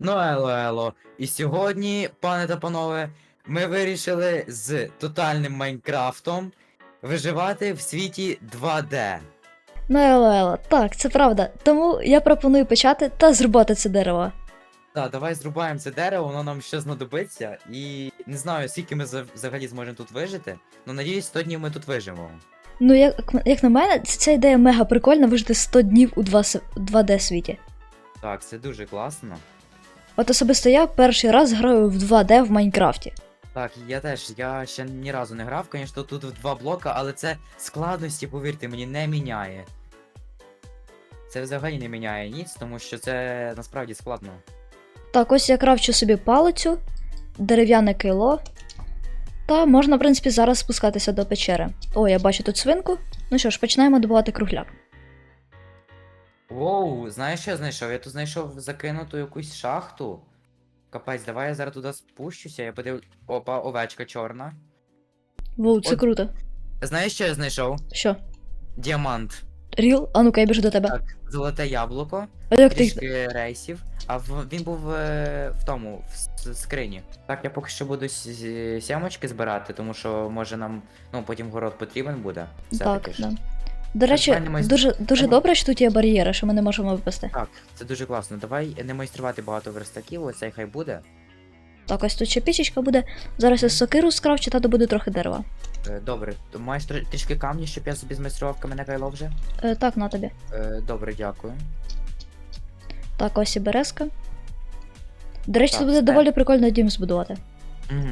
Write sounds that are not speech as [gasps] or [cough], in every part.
Ну, ело, ело. І сьогодні, пане та панове, ми вирішили з тотальним Майнкрафтом виживати в світі 2D. Ну, ело, ело, так, це правда. Тому я пропоную почати та зрубати це дерево. Так, давай зрубаємо це дерево, воно нам ще знадобиться. І не знаю, скільки ми за- взагалі зможемо тут вижити. Ну, надіюсь, 100 днів ми тут виживемо. Ну, як, як на мене, ц- ця ідея мега прикольна вижити 100 днів у 2, 2D світі. Так, це дуже класно. От особисто я перший раз граю в 2D в Майнкрафті. Так, я теж, я ще ні разу не грав, звісно, тут в два блока, але це складності, повірте мені, не міняє. Це взагалі не міняє ніц, тому що це насправді складно. Так, ось я кравчу собі палицю, дерев'яне кило. Та можна, в принципі, зараз спускатися до печери. О, я бачу тут свинку. Ну що ж, починаємо добувати кругляк. Воу, знаєш, що я знайшов? Я тут знайшов закинуту якусь шахту. Капець, давай я зараз туди спущуся, я подив. Опа, овечка чорна. Воу, це От- круто. Знаєш, що я знайшов? Що? Діамант. Ріл? А ну-ка, я біжу до тебе. Так, золоте яблуко, А як ти. трішки рейсів. А в, він був е, в тому, в с- скрині. Так, я поки що буду с- сямочки збирати, тому що може нам, ну, потім город потрібен буде. Так, все-таки ж. да. До речі, не майстер- дуже, дуже Давай. добре, що тут є бар'єри, що ми не можемо випасти. Так, це дуже класно. Давай не майструвати багато верстаків, оцей хай буде. Так, ось тут ще пічечка буде. Зараз я сокиру скравчу, та добуду трохи дерева. Е, Добре, то маєш тр- трішки камні, щоб я собі змайстрував камене кайло вже? Е, так, на тобі. Е, Добре, дякую. Так, ось і березка. До речі, Так, це буде все. доволі прикольно дім збудувати. Угу.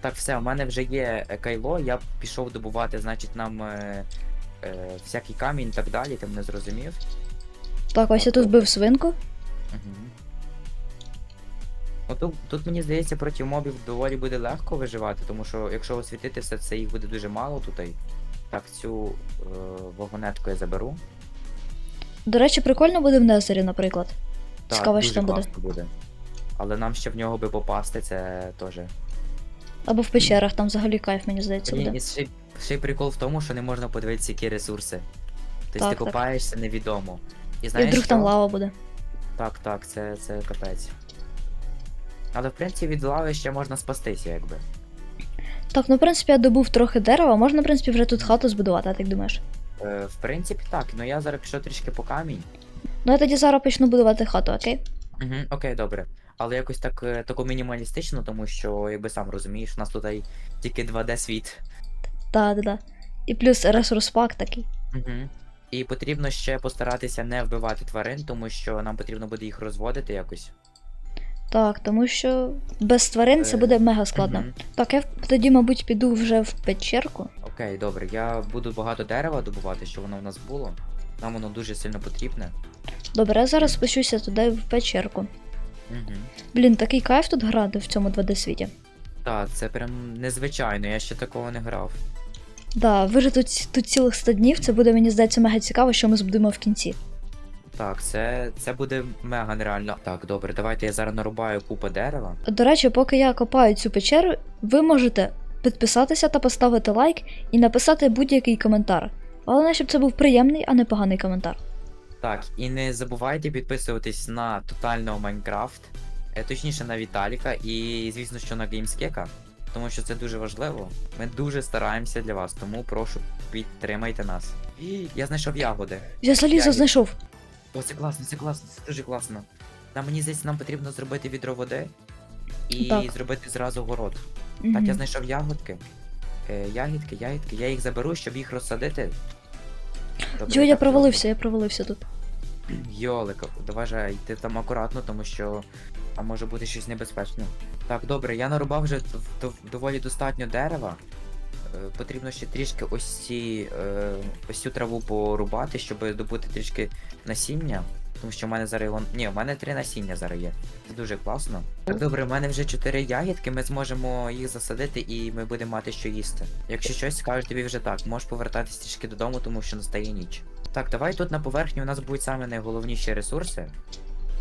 Так, все, у мене вже є е, кайло, я пішов добувати, значить, нам е, е, всякий камінь і так далі, ти мене зрозумів. Так, ось я тут вбив свинку. Угу. Тут, тут мені здається, проти мобів доволі буде легко виживати, тому що якщо освітити все це, їх буде дуже мало тут. Так, цю е, вагонетку я заберу. До речі, прикольно буде в Незері, наприклад. Так, Цікаво, дуже що там буде. класно буде. Але нам ще в нього би попасти, це теж. Або в печерах, там взагалі кайф, мені здається, буде. і ще, ще й прикол в тому, що не можна подивитися, які ресурси. Тобто ти так. копаєшся невідомо. І І знаєш, вдруг там лава буде. Так, так, це, це капець. Але в принципі від лави ще можна спастися, якби. Так, ну в принципі я добув трохи дерева, можна, в принципі, вже тут хату збудувати, а ти як думаєш? Е, в принципі, так, ну я зараз пішов трішки по камінь. Ну я тоді зараз почну будувати хату, окей? Угу, окей, добре. Але якось так е, тако мінімалістично, тому що, якби сам розумієш, у нас тут тільки 2D світ. Так, так, так. І плюс ресурс пак такий. Угу. І потрібно ще постаратися не вбивати тварин, тому що нам потрібно буде їх розводити якось. Так, тому що без тварин це Е, буде мега складно. Мгм. Так, я тоді, мабуть, піду вже в печерку. Окей, добре. Я буду багато дерева добувати, щоб воно в нас було. Нам воно дуже сильно потрібне. Добре, я зараз спущуся туди в печерку. Угу. Блін, такий кайф тут грати в цьому 2D світі. Так, це прям незвичайно, я ще такого не грав. Да, вижити тут, тут цілих 100 днів, це буде, мені здається, мега цікаво, що ми збудемо в кінці. Так, це, це буде мега нереально. Так, добре, давайте я зараз нарубаю купу дерева. До речі, поки я копаю цю печеру, ви можете підписатися та поставити лайк і написати будь-який коментар. Головне, щоб це був приємний, а не поганий коментар. Так, і не забувайте підписуватись на тотального Майнкрафт, точніше на Віталіка, і звісно, що на Геймскека, тому що це дуже важливо. Ми дуже стараємося для вас, тому прошу підтримайте нас. І я знайшов ягоди. Я залізо знайшов. О, це класно, це класно, це дуже класно. Нам мені здається, нам потрібно зробити відро води і Так. зробити зразу город. Так, я знайшов ягодки. Е, ягідки, ягідки, я їх заберу, щоб їх розсадити. Добре, Йо, я так, провалився, я провалився тут. Йолика, давай йти там акуратно, тому що там може бути щось небезпечне. Так, добре, я нарубав вже доволі достатньо дерева. Е, Потрібно ще трішки ось ці е, ось цю траву порубати, щоб добути трішки насіння. Тому що в мене зараз його. Ні, в мене три насіння зараз є. Це дуже класно. Так, добре, в мене вже чотири ягідки, ми зможемо їх засадити і ми будемо мати що їсти. Якщо щось скажу тобі вже так, можеш повертатись трішки додому, тому що настає ніч. Так, давай тут на поверхні у нас будуть саме найголовніші ресурси.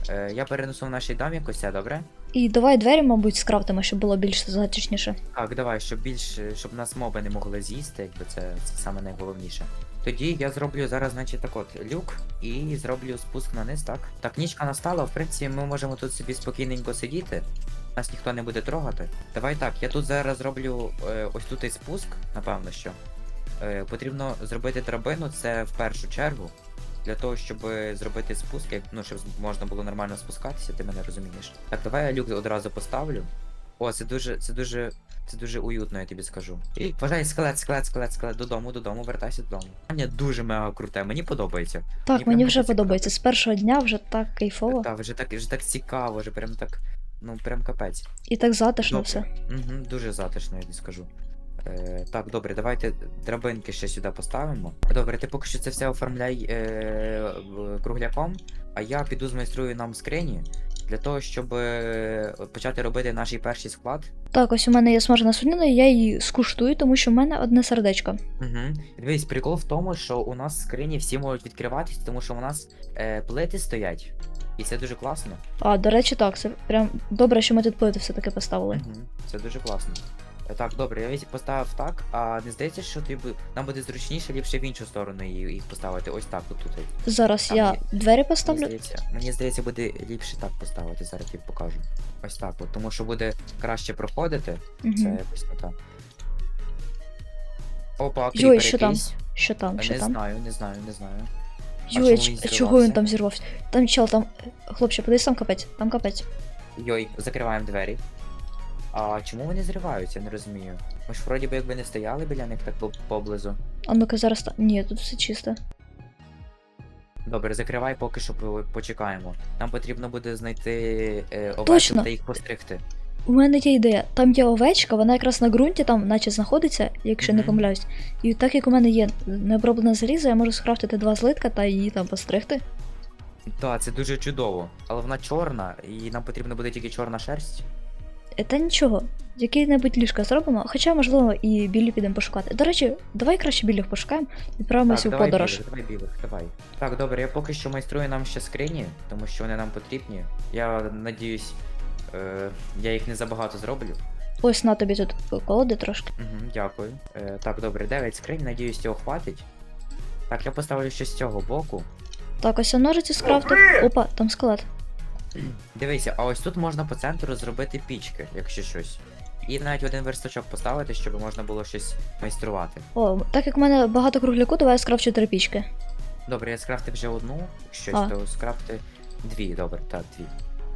Е, я перенесу в наш дом якось, це, добре? І давай двері, мабуть, скрафтимо, щоб було більш затишніше. Так, давай, щоб більше, щоб нас моби не могли з'їсти, якби це, це саме найголовніше. Тоді я зроблю зараз, значить, так от люк і зроблю спуск на низ, так? Так, нічка настала, в принципі, ми можемо тут собі спокійненько сидіти. Нас ніхто не буде трогати. Давай так, я тут зараз зроблю е, ось тут і спуск, напевно що. Е, потрібно зробити драбину, це в першу чергу. Для того, щоб зробити спуск, як, ну, щоб можна було нормально спускатися, ти мене розумієш. Так, давай я люк одразу поставлю. О, це дуже, це дуже, це дуже уютно, я тобі скажу. І, Вважай, скелет, скелет, скелет, скелет, додому, додому, вертайся додому. Мені дуже мега круте, мені подобається. Так, прям мені вже подобається. З першого дня вже так кайфово. Так, вже так, вже так цікаво, вже прям так, ну прям капець. І так затишно Добре. все. Угу, дуже затишно, я тобі скажу. Е, так, добре, давайте драбинки ще сюди поставимо. Добре, ти поки що це все оформляй е, кругляком, а я піду змайструю нам скрині для того, щоб е, почати робити наш перший склад. Так, ось у мене є смажена свинина, я її скуштую, тому що в мене одне сердечко. Угу. Дивись, прикол в тому, що у нас скрині всі можуть відкриватись, тому що у нас е, плити стоять. І це дуже класно. А, до речі, так, це прям добре, що ми тут плити все-таки поставили. Угу. Це дуже класно. Так, добре, я поставив так, а не здається, що тобі бу- нам буде зручніше ліпше в іншу сторону їх поставити. Ось так, от тут. Зараз Там я є- двері Мені поставлю. здається, мені здається, буде ліпше так поставити, зараз тобі покажу. Ось так, от, тому що буде краще проходити. Це Угу. якось не так. Опа, Йой, кріпер що там? Що там, Е, що не там? знаю, не знаю, не знаю. А Йой, чому ч- він чого він там зірвався? Там чел, там. Хлопче, подивись, там капець, там капець. Йой, закриваємо двері. А чому вони зриваються, я не розумію. Ми ж вроді би якби не стояли біля них так по- поблизу. А ну-ка зараз та. Ні, тут все чисто. Добре, закривай, поки що по- почекаємо. Нам потрібно буде знайти е, овечок та їх постригти. У мене є ідея. Там є овечка, вона якраз на ґрунті там, наче знаходиться, якщо не Мгм. помиляюсь. І так як у мене є необроблене залізо, я можу скрафтити два злитка та її там постригти. Так, це дуже чудово. Але вона чорна, і нам потрібно буде тільки чорна шерсть. Та нічого, який-небудь ліжка зробимо, хоча, можливо, і білі підемо пошукати. До речі, давай краще білих пошукаємо, відправимося в давай подорож. білих, давай білих, давай. Так, добре, я поки що майструю нам ще скрині, тому що вони нам потрібні. Я надіюсь, е, я їх не забагато зроблю. Ось на тобі тут колоди трошки. Угу, дякую. Е, так, добре, 9 скринь, надіюсь, цього хватить. Так, я поставлю ще з цього боку. Так, ось я ножиці скрафтив. Опа, там скелет. Дивися, а ось тут можна по центру зробити пічки, якщо щось. І навіть один верстачок поставити, щоб можна було щось майструвати. О, так як в мене багато кругляку, давай я скрафчу три пічки. Добре, я скрафтив вже одну, щось, А. то скрафти дві, добре, так, дві.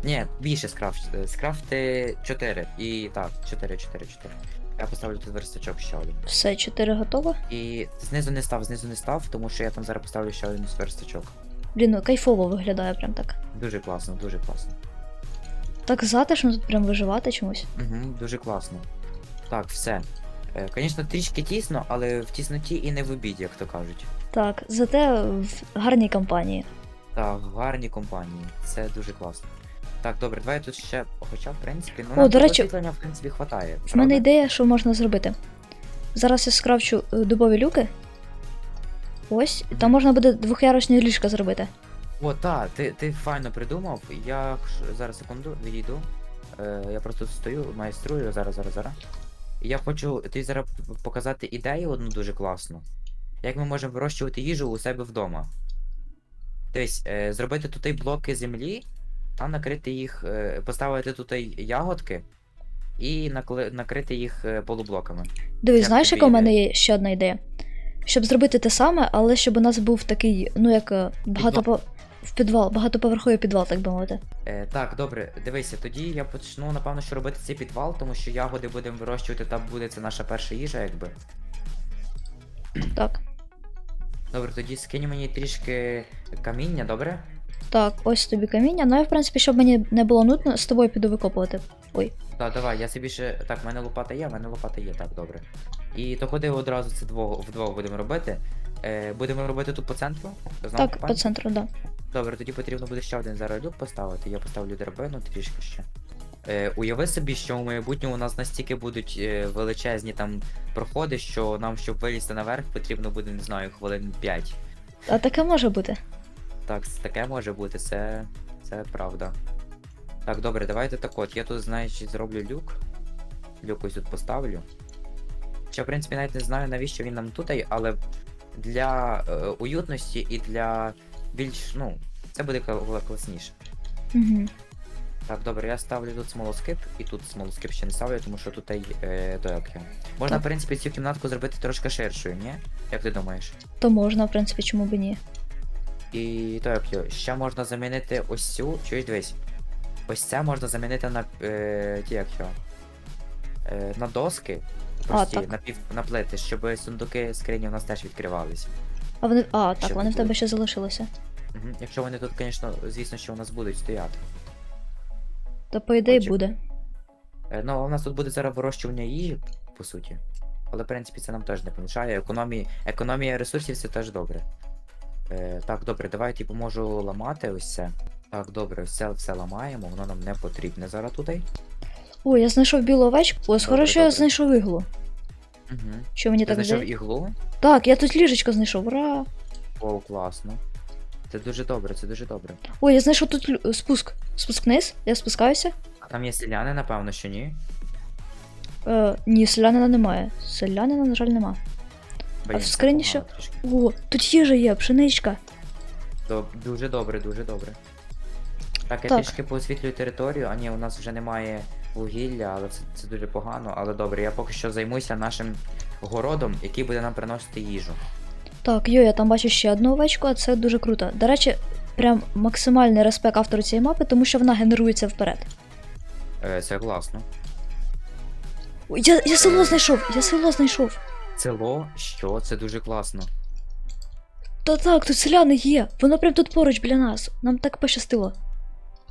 Ні, більше скрафт, е, скрафти чотири. І так, чотири, чотири, чотири. Я поставлю тут верстачок ще один. Все, чотири готово. І знизу не став, знизу не став, тому що я там зараз поставлю ще один верстачок. Блін, ну кайфово виглядає прям так. Дуже класно, дуже класно. Так затишно тут прям виживати чомусь. Угу, дуже класно. Так, все. Е, Звісно, трішки тісно, але в тісноті і не в обіді, як то кажуть. Так, зате в гарній компанії. Так, гарні компанії. Це дуже класно. Так, добре, давай тут ще. Хоча, в принципі, ну О, до речі, освітлення, в принципі, хватає. В мене ідея, що можна зробити. Зараз я скрафчу е, дубові люки. Ось, там можна буде двохярусні ліжка зробити. О, так, ти, ти файно придумав. Я зараз секунду відійду. Е, я просто стою, майструю, зараз, зараз, зараз. Я хочу тобі зараз п- показати ідею одну дуже класну. Як ми можемо вирощувати їжу у себе вдома. Тобто, е, зробити тут блоки землі, а накрити їх, е, поставити тут ягодки і накли- накрити їх е, полублоками. Дивись, Як знаєш, тобі яка у мене є ще одна ідея? Щоб зробити те саме, але щоб у нас був такий, ну як е, багато в підвал, багатоповерховий підвал, так би мовити. Е, так, добре, дивися, тоді я почну, напевно, що робити цей підвал, тому що ягоди будемо вирощувати, та буде це наша перша їжа, якби. [clears throat] Так. Добре, тоді скинь мені трішки каміння, добре? Так, ось тобі каміння. Ну я, в принципі, щоб мені не було нудно, з тобою піду викопувати. Ой. Так, давай, я собі ще. Так, в мене лопата є, в мене лопата є, так, добре. І то ходи одразу це двох, вдвох будемо робити. Е, будемо робити тут по центру. Знову Так, по центру, да. Добре, тоді потрібно буде ще один зараз люк поставити. Я поставлю драбину трішки ще. Е, уяви собі, що у майбутньому у нас настільки будуть е, величезні там проходи, що нам, щоб вилізти наверх, потрібно буде, не знаю, хвилин 5. А таке може бути. Так, таке може бути, це, це правда. Так, добре, давайте так от. Я тут, значить, зроблю люк. Люк ось тут поставлю. Ще, в принципі, навіть не знаю, навіщо він нам тут, але для е, уютності і для більш, ну, це буде класніше. Угу. Так, добре, я ставлю тут смолоскип, і тут смолоскип ще не ставлю, тому що тут е, то як. Можна, Так. в принципі, цю кімнатку зробити трошки ширшою, ні? Як ти думаєш? То можна, в принципі, чому б і ні. І то як його, ще можна замінити ось цю, чуєш, дивись. Ось це можна замінити на е, ті як його. Е, на доски. Прості, так. на, пів, на плити, щоб сундуки скрині у нас теж відкривалися. А вони. А, так, вони в тебе ще залишилися. Угу. Якщо вони тут, звісно, звісно, що у нас будуть стояти. То по ідеї Очі. буде. Е, ну, у нас тут буде зараз вирощування їжі, по суті. Але, в принципі, це нам теж не помішає. Економії... Економія ресурсів це теж добре. Е, так, добре, давай я тобі поможу ламати ось це. Так, добре, все, все ламаємо, воно нам не потрібне зараз тут. О, я знайшов білу овечку. О, Добре, що я знайшов іглу. Угу. Що мені Ти так знайшов іглу? Так, я тут ліжечко знайшов. Ура! О, класно. Це дуже добре, це дуже добре. Ой, я знайшов тут лю- спуск. Спуск вниз, я спускаюся. А там є селяни, напевно, що ні. Е, ні, селянина немає. Селянина, на жаль, нема. Блін, в скрині трішки. О, тут їжа є, пшеничка. Доб- Дуже добре, дуже добре. Так, я Так. трішки поосвітлюю територію, а ні, у нас вже немає вугілля, але це, це дуже погано. Але добре, я поки що займуся нашим городом, який буде нам приносити їжу. Так, йо, я там бачу ще одну овечку, а це дуже круто. До речі, прям максимальний респект автору цієї мапи, тому що вона генерується вперед. Е, це класно. Ой, я, я село знайшов, я село знайшов. Село, що? Це дуже класно. Та так, тут селяни є. Воно прям тут поруч біля нас. Нам так пощастило.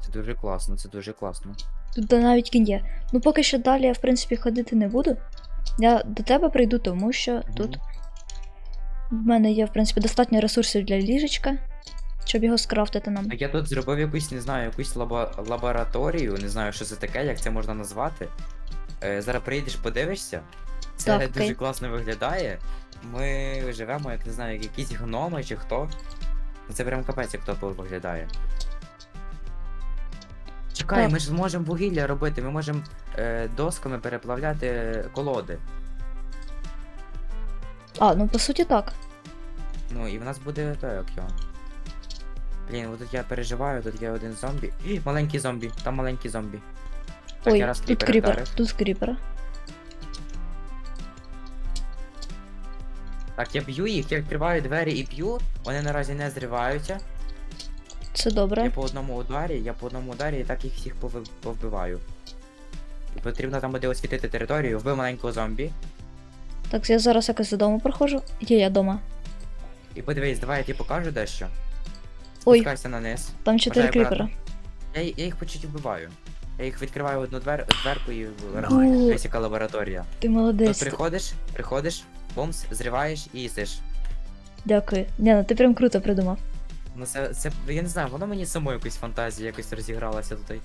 Це дуже класно, це дуже класно. Тут навіть кінь є. Ну поки що далі я, в принципі, ходити не буду. Я до тебе прийду, тому що Мгм. тут в мене є, в принципі, достатньо ресурсів для ліжечка, щоб його скрафтити нам. Так я тут зробив якусь, не знаю, якусь лаба... лабораторію, не знаю, що це таке, як це можна назвати. Е, зараз приїдеш, подивишся. Це Так, дуже окей. класно виглядає. Ми живемо, як не знаю, як якісь гноми чи хто. Це прям капець, як топово виглядає. Чекай, Так. ми ж зможемо вугілля робити, ми можемо е, досками переплавляти колоди. А, ну по суті так. Ну і в нас буде то як його. Блін, от тут я переживаю, тут є один зомбі. Ій, маленький зомбі, там маленький зомбі. Так, Ой, я раз тут кріпер, вдарив. тут кріпер. Так, я б'ю їх, я відкриваю двері і б'ю, вони наразі не зриваються. Це добре. Я по одному ударі, я по одному ударі і так їх всіх повбиваю. І потрібно там буде освітити територію, вбив маленького зомбі. Так, я зараз якось додому проходжу. Є я дома. І подивись, давай я тобі покажу дещо. Ой. Спускайся на низ. Там чотири Бажаю кріпера. Я, я їх по чуть вбиваю. Я їх відкриваю одну двер, дверку і Ой. Дивись, яка лабораторія. Ти Тут молодець. приходиш, приходиш, бомс, зриваєш і їсиш. Дякую. Ні, ну ти прям круто придумав. Ну це, це, я не знаю, воно мені само якось фантазія якось розігралася тут.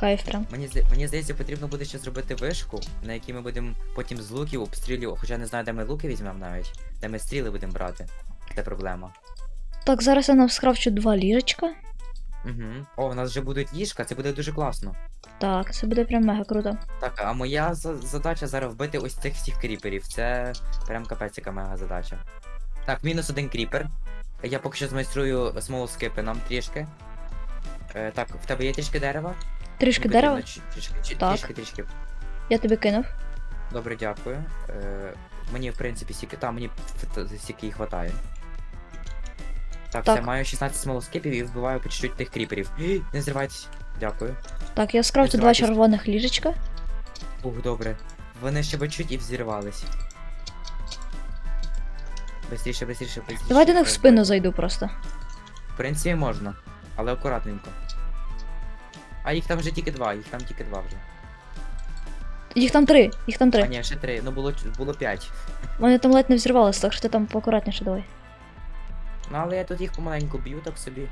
Кайф прям. Мені, зда- мені здається, потрібно буде ще зробити вишку, на якій ми будемо потім з луків обстрілювати, хоча не знаю, де ми луки візьмемо навіть, де ми стріли будемо брати. Це проблема. Так, зараз я нам скрафчу два ліжечка. Угу. О, у нас вже будуть ліжка, це буде дуже класно. Так, це буде прям мега круто. Так, а моя за- задача зараз вбити ось цих всіх кріперів. Це прям капець яка мега задача. Так, мінус один кріпер. Я поки що змайструю смолоскипи нам трішки. Е, так, в тебе є трішки дерева? Трішки Мені дерева. потрібно Трішки, Так. трішки, трішки. Я тобі кинув. Добре, дякую. Е, мені, в принципі, стільки. Та, мені ф- стільки і хватає. Так, Так. все, маю 16 смолоскипів і вбиваю по чуть-чуть тих кріперів. [gasps] Не зривайтесь. Дякую. Так, я скрафчу два червоних ліжечка. Ух, добре. Вони ще бачуть і взірвались. Бистріше, бистріше, бистріше. Давай до них в спину зайду просто. В принципі, можна, але акуратненько. А їх там вже тільки два, їх там тільки два вже. Їх там три, їх там три. А ні, ще три, ну було, було п'ять. Вони там ледь не взірвалися, так що ти там поакуратніше давай. Ну але я тут їх помаленьку б'ю так собі.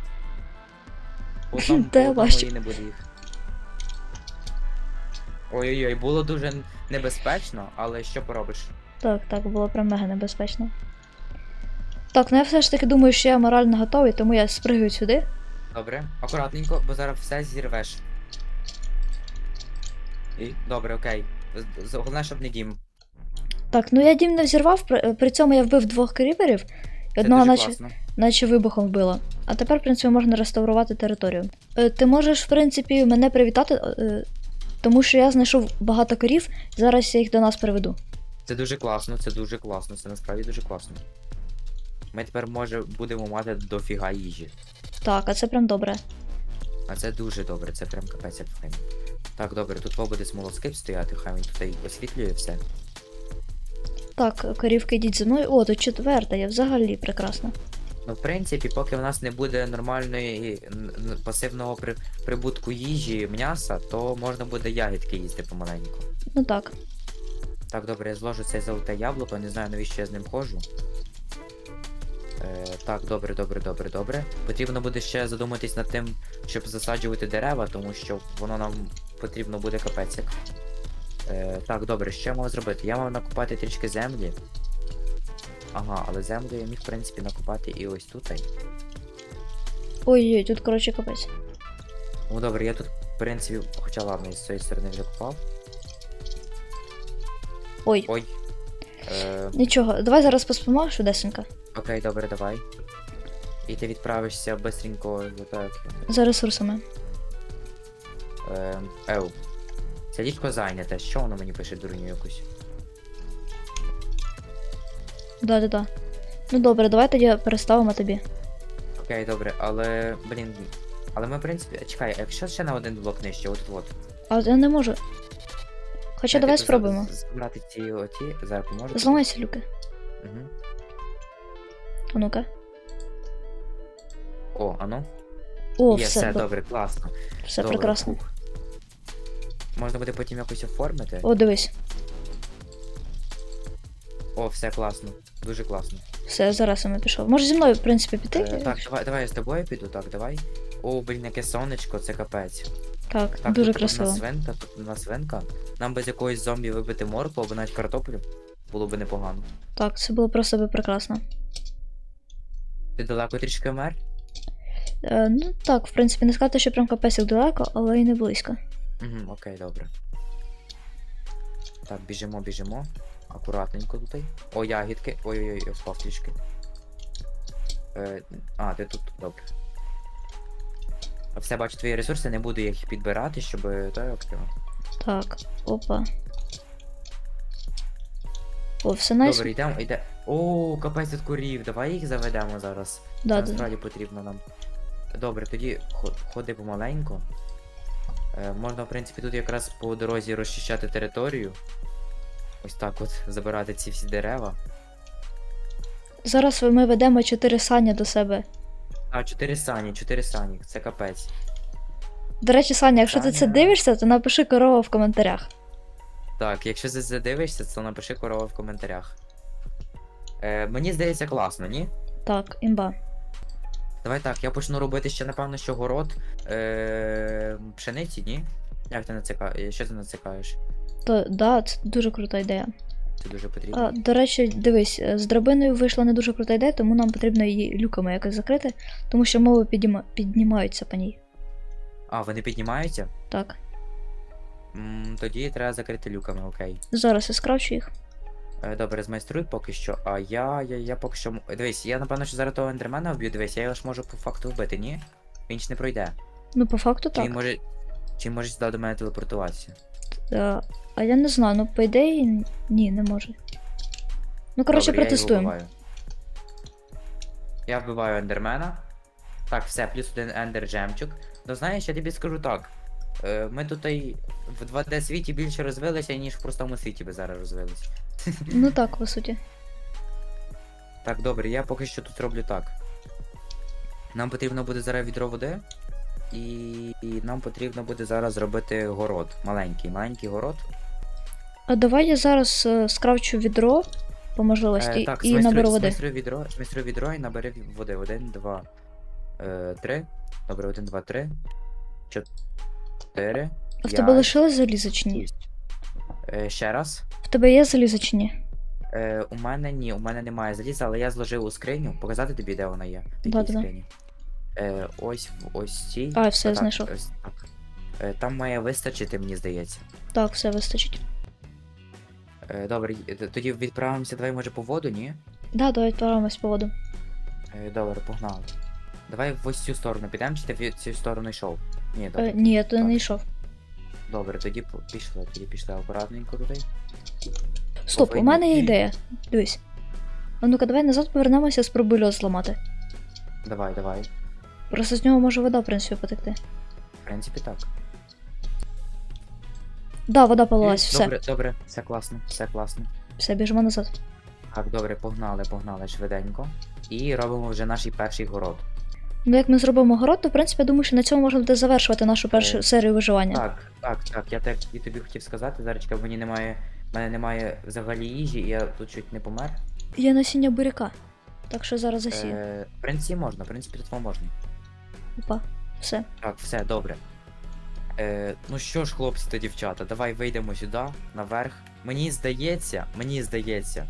[laughs] По одному, Та я бачу. і не буде їх. Ой-ой-ой, було дуже небезпечно, але що поробиш? Так, так, було прям мега небезпечно. Так, ну я все ж таки думаю, що я морально готовий, тому я спригаю сюди. Добре, акуратненько, бо зараз все зірвеш. І, добре, окей. З- Головне, щоб не дім. Так, ну я дім не взірвав, при, при цьому я вбив двох кріперів, і Це одного дуже наче, класно. наче вибухом вбило. А тепер, в принципі, можна реставрувати територію. Е, ти можеш, в принципі, мене привітати, е, тому що я знайшов багато корів, зараз я їх до нас приведу. Це дуже класно, це дуже класно, це насправді дуже класно. Ми тепер може будемо мати дофіга їжі. Так, а це прям добре. А це дуже добре, це прям капець як файно. Так, добре, тут буде смолоскип стояти, хай він тут і освітлює все. Так, корівки йдіть зі мною. О, тут четверта, я взагалі прекрасно. Ну, в принципі, поки в нас не буде нормальної пасивного при... прибутку їжі, м'яса, то можна буде ягідки їсти помаленьку. Ну так. Так, добре, я зложу це золоте яблуко, не знаю навіщо я з ним ходжу. Е, так, добре, добре, добре, добре. Потрібно буде ще задуматись над тим, щоб засаджувати дерева, тому що воно нам потрібно буде капець. як. Е, так, добре, що я мав зробити? Я мав накопати трішки землі. Ага, але землю я міг, в принципі, накопати і ось тут. Ой-ой, тут, коротше, капець. Ну добре, я тут, в принципі, хоча ладно, з цієї сторони вже копав. Ой, Ой. Е, нічого, давай зараз поспимо швидесенько. Окей, добре, давай. І ти відправишся бистренько так. За ресурсами. Е, еу. Це ліжко зайняте. Що воно мені пише дурню якусь? Да-да-да. Ну добре, давай тоді переставимо тобі. Окей, добре, але. Блін. Але ми, в принципі. Чекай, а якщо ще на один блок нижче, от от. А я не можу. Хоча давай спробуємо. Збирати ці оті, зараз поможу. Зламайся, люки. Угу. А ну-ка. О, ану. О, Є, все, все, до- добре, класно. все Добре, прекрасно. фух. Можна буде потім якось оформити. О, дивись. О, все класно. Дуже класно. Все, зараз я пішов. Може зі мною, в принципі, піти? Е, так, давай, давай я з тобою піду, так, давай. О, блін, яке сонечко, це капець. Так, Так, дуже тут красиво. одна свинка, тут одна свинка. Нам без якоїсь зомбі вибити моркву або навіть картоплю. Було би непогано. Так, це було просто би прекрасно. Ти далеко трішки вмер? Е, ну так, в принципі, не сказати, що прям капець як далеко, але і не близько. Угу, окей, добре. Так, біжимо, біжимо. Акуратненько тут. О, ягідки. Ой-ой-ой, впав трішки. Е, а, ти тут, добре. Все, бачу твої ресурси, не буду їх підбирати, щоб. Та, як. Так, опа. О, все найс. Добре, йдемо, йде. О, капець тут курів, давай їх заведемо зараз. Да, Це да. насправді потрібно нам. Добре, тоді хо- ходи помаленьку. Е, можна, в принципі, тут якраз по дорозі розчищати територію. Ось так от забирати ці всі дерева. Зараз ми ведемо чотири сані до себе. А, чотири сані, чотири сані, це капець. До речі, Саня, якщо ти це дивишся, то напиши корова в коментарях. Так, якщо ти задивишся, то напиши корова в коментарях. Е, мені здається класно, ні? Так, імба. Давай так, я почну робити ще, напевно, що город е, пшениці, ні? Як ти нацикаєш? Що ти нацикаєш? То да, це дуже крута ідея. Це дуже потрібно. А, до речі, дивись, е, з драбиною вийшла не дуже крута ідея, тому нам потрібно її люками якось закрити, тому що мови підійма... піднімаються по ній. А, вони піднімаються? Так. М, тоді треба закрити люками, окей. Зараз я скрафчу їх. Е, добре, змайструй поки що. А я, я, я поки що. Дивись, я напевно, що зараз того ендермена вб'ю, дивись, я його ж можу по факту вбити, ні? Він ж не пройде. Ну, по факту так. він може. Чи може сюди до мене телепортуватися? А, а я не знаю, ну по ідеї ні, не може. Ну, коротше, Добре, протестуємо. Я, його вбиваю. я вбиваю ендермена. Так, все, плюс один ендер жемчуг. Ну знаєш, я тобі скажу так. Е, ми тут і в 2D світі більше розвилися, ніж в простому світі би зараз розвилися. Ну так, по суті. Так, добре, я поки що тут роблю так. Нам потрібно буде зараз відро води. І, і нам потрібно буде зараз зробити город. Маленький, маленький город. А давай я зараз е, скрафчу відро по можливості Е, так, і наберу води. Змайструй відро, змайструй відро і набери ві- води. Один, два, е, три. Добре, один, два, три. Чотири. А в тебе лишилось залізо чи ні? Е, ще раз. В тебе є залізо чи ні? Е, у мене ні, у мене немає заліза, але я зложив у скриню. Показати тобі, де вона є. В якій Да-да-да. скрині. Е, ось в ось цій. А, все, Так, знайшов. ось так. Е, там має вистачити, мені здається. Так, все вистачить. Е, добре, й- т- тоді відправимося, давай може по воду, ні? Да, давай відправимось по воду. Е, добре, погнали. Давай в ось цю сторону підемо, чи ти в цю сторону йшов? Ні, добре. Е, ні, я туди не йшов. Добре, тоді пішли, тоді пішли акуратненько туди. Стоп, у Повинні мене є ідея. Дивись. А ну-ка, давай назад повернемося, спробуй льот зламати. Давай, давай. Просто з нього може вода, в принципі, потекти. В принципі, так. Да, вода полилась, все. Добре, добре, все класно, все класно. Все, біжимо назад. Так, добре, погнали, погнали швиденько. І робимо вже наш перший город. Ну, як ми зробимо город, то в принципі я думаю, що на цьому можна буде завершувати нашу першу Е, серію виживання. Так, так, так. Я так і тобі хотів сказати, зараз мені немає. в мене немає взагалі їжі, і я тут чуть не помер. Є насіння буряка. Так що зараз засію. Е, в принципі, можна, в принципі, тут можна. Опа, все. Так, все, добре. Е, ну що ж, хлопці та дівчата, давай вийдемо сюди, наверх. Мені здається, мені здається,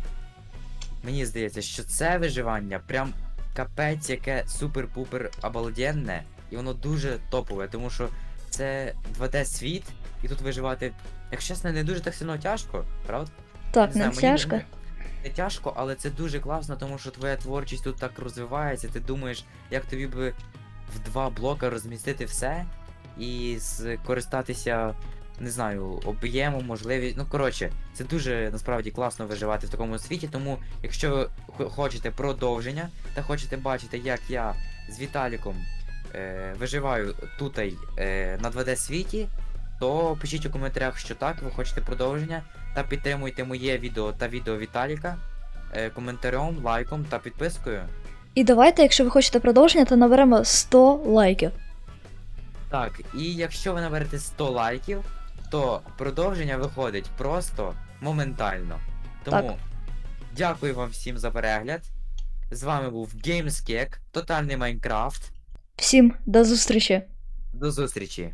мені здається, що це виживання прям капець, яке супер-пупер обалденне, і воно дуже топове, тому що це 2D світ, і тут виживати, якщо чесно, не дуже так сильно тяжко, правда? Так, не знаю, мені тяжко. Не, не тяжко, але це дуже класно, тому що твоя творчість тут так розвивається. Ти думаєш, як тобі би в два блока розмістити все і скористатися, не знаю, об'ємом, можливість. Ну, коротше, це дуже насправді класно виживати в такому світі. Тому, якщо ви хочете продовження та хочете бачити, як я з Віталіком е, виживаю тут е, на 2D світі, то пишіть у коментарях, що так, ви хочете продовження та підтримуйте моє відео та відео Віталіка е, коментарем, лайком та підпискою. І давайте, якщо ви хочете продовження, то наберемо 100 лайків. Так, і якщо ви наберете 100 лайків, то продовження виходить просто моментально. Тому Так. дякую вам всім за перегляд. З вами був GamesKek, Тотальний Майнкрафт. Всім до зустрічі! До зустрічі!